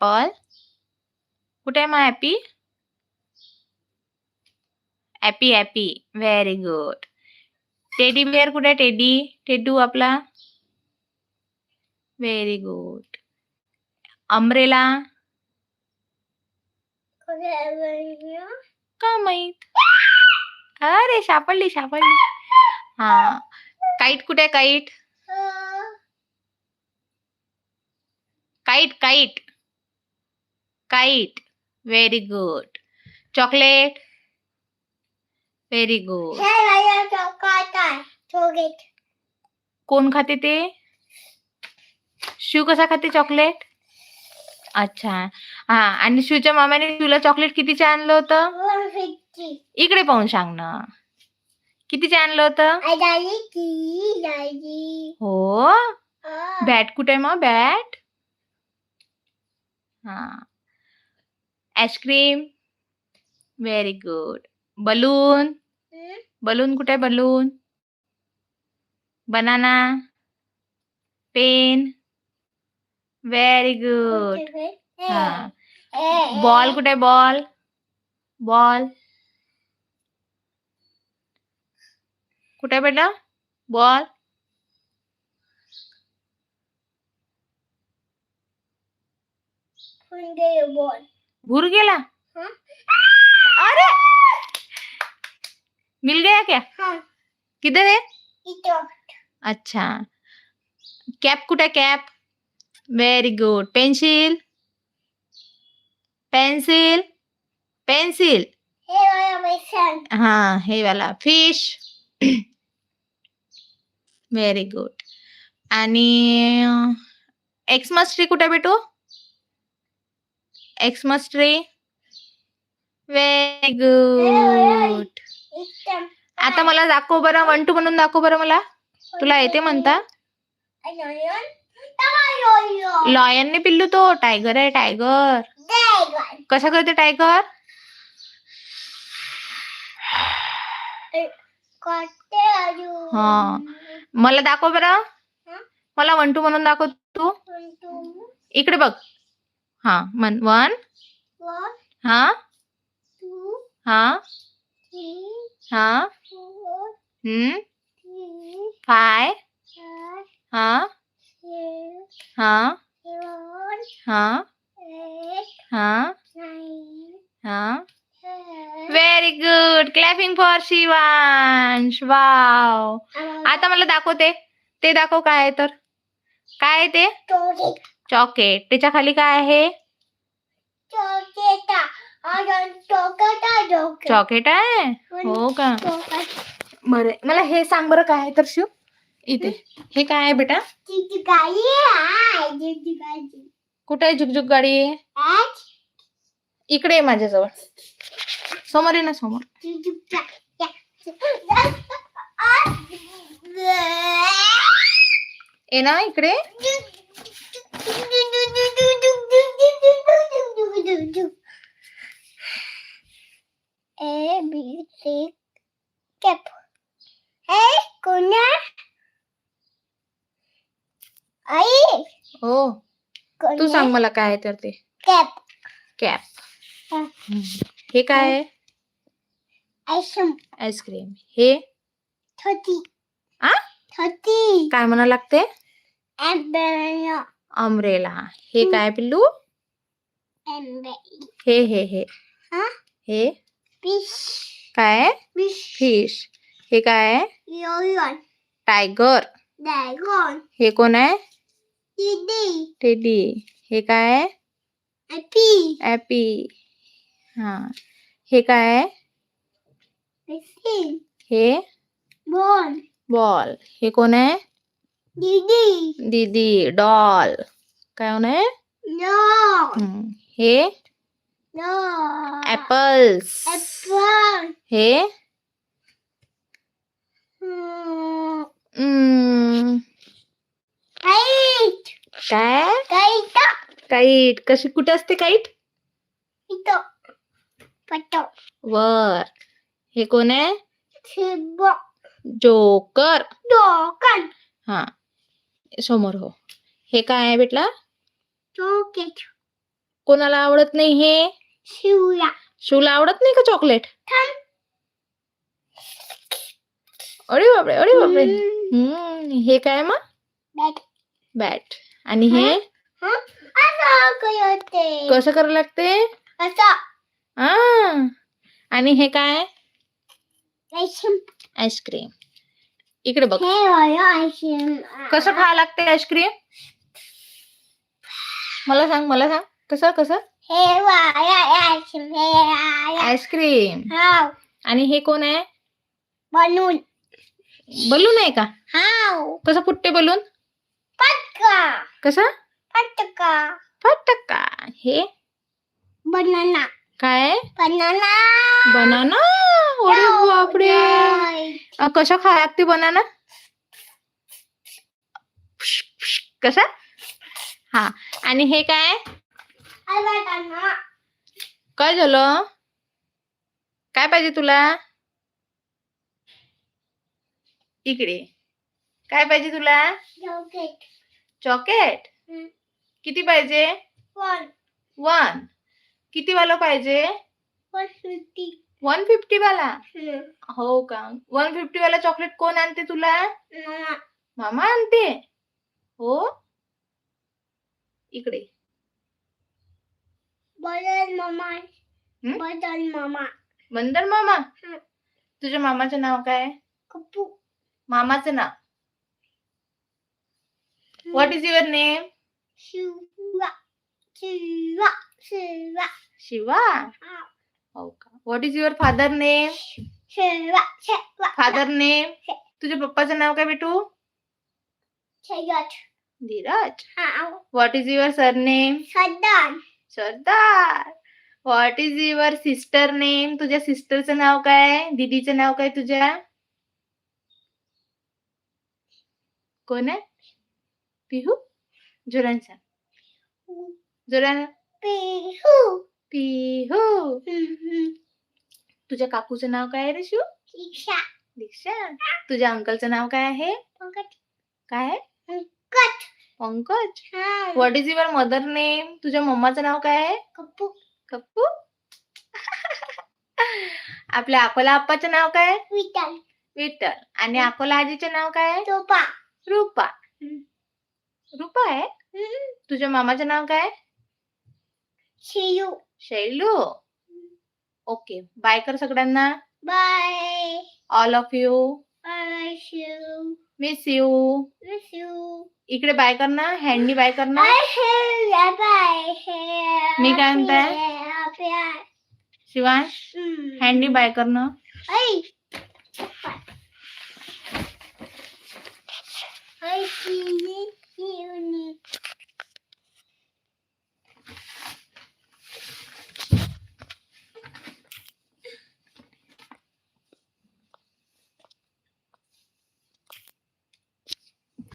Apple कुठे आहे मग happy happy happy very good teddy bear कुठे टेडी टेडू आपला? व्हेरी गुड अम्ब्रेला का माहीत? अरे सापडली सापडली. हा. काईट कुठे kite kite kite kite very good chocolate very good कोण खाते ते? शिव कसा खाते चॉकलेट अच्छा. हा आणि शिवच्या मामाने तुला चॉकलेट कितीचे आणलं होतं? इकडे पाहून सांग ना. कितीचे आणलं होतं? हो? बॅट कुठे मग? बॅट हा. Ice cream very good balloon balloon कुठे balloon banana pen very good हा बॉल कुठे बॉल बॉल कुठे बेटा? बॉल भूर गेला हाँ। अरे! मिल गया क्या? हाँ। किधर है? अच्छा। कॅप कुठे cap. Very good pencil pencil pencil हा हे वाला। फ़िश व्हेरी गुड आणि एक्समस ट्री कुठे भेटू एक्समस ट्री व्हेरी गुड आता मला दाखव बरं वन टू म्हणून दाखव बरं मला. तुला येते म्हणता? लॉयन ने पिल्लू तो. टायगर आहे टायगर कसा करते टायगर हा. मला दाखव बरं. हं? मला वन टू म्हणून दाखव तू. इकडे बघ. हा मन वन. हा. हा. हा. हम्म. फाय. हा. हा. हा. हा. हा. Very good clapping for Shivansh wow आता मला दाखवते. ते दाखव काय आहे तर. काय आहे ते? चॉकेट. त्याच्याखाली काय आहे? चॉकेट. आहे हो का? बरं मला हे सांग बरं काय आहे तर शिव. इथे. हे काय आहे बेटा? कुठे आहे झुकझुक गाडी इकडे आहे माझ्याजवळ. समोर आहे ना समोर. ये ना इकडे. A B C cap. A कोणा आई हो. तू सांग मला काय आहे तर ते. कॅप. कॅप. हे. काय आहे? आयसम आईस्क्रीम. हे? थर्टी आ? थर्टी काय म्हणा लागते? एम्बेना अमरेला हे काय पिल्लू? हे हे हे. हे? फ़िश काय? फ़िश फ़िश हे काय? आहे योयन टायगर हे कोण आहे? टीडी टेडी हे काय? ॲपी ॲपी हा. हे काय? हे? बॉल बॉल हे कोण आहे? दीदी दीदी डॉल काय कोण आहे नो हम्म. हे ऍपल्स हे. हम्म, काय काईट कशी कुठे असते काईट वर हे कोण आहे जोकर हा समोर हो. हे काय आहे बेटला चॉकेट कोणाला आवडत नाही हे? शिवला. शिवला आवडत नाही का चॉकलेट. अरे बापरे अरे बापरे. हम्म. हम्म हे काय मग? बॅट. बॅट. आणि हे? हं? असं करते कसं करावं लागते? आणि हे काय? रेशीम आईस्क्रीम. इकडे बघ. हे रेशीम कसं खावं लागते आईस्क्रीम मला सांग मला सांग. कसं कसं? हे रेशीम हे आईस्क्रीम आणि हे कोण आहे? बनून बलून आहे का? हाव. कसं फुटते बलून? पटका कसं? पटका फटका. हे? बनाना. काय? बनाना. बनाना? अरे बापरे. कसं खावं लागते बनाना? कसा हा. आणि हे काय? काय झालं? काय पाहिजे तुला? इकडे. काय पाहिजे तुला? चॉकलेट. किती पाहिजे? वन वन किती वाला पाहिजे? वन फिफ्टी वाला हो का? वन फिफ्टी वाला चॉकलेट कोण आणते तुला? मामा. आणते? हो? इकडे. बदल मामा? बदल मामा. बंदर मामा. तुझ्या मामाचं नाव काय? कप्पू. मामाचं नाव. What is your name Shiva. Shiva. Shiva. Shiva? हो का? What is your father name father name तुझ्या पप्पाचं नाव काय बेटू? Dheeraj. What is your surname सदान Sardar what is your sister name तुझ्या सिस्टरचं नाव काय दीदीचं नाव काय तुझ्या कोण आहे पिहू? जोरान सांग जोरान। पिहू। पिहू। हम्म। तुझ्या काकूचं नाव काय आहे रे शिव शिक्षा दीक्षा. तुझ्या अंकलचं नाव काय आहे? पंकज. काय आहे? पंकज. हा. What is your mother name तुझ्या मम्माचं नाव काय आहे? कप्पू. कप्पू? आपल्या अकोला आप्पाचं नाव काय आहे? विठ्ठल. विठ्ठल. आणि अकोला आजीचं नाव काय आहे? टोपा रूपा. हम्म. रूपा आहे? तुझ्या मामाचं नाव काय आहे? शियू शैलू. ओके बाय कर सगळ्यांना. Bye all of you miss you miss you इकडे बाय करना हँडनी बाय करना. मी काय म्हणताय? शिवाय हँडनी बाय करणं. Bye.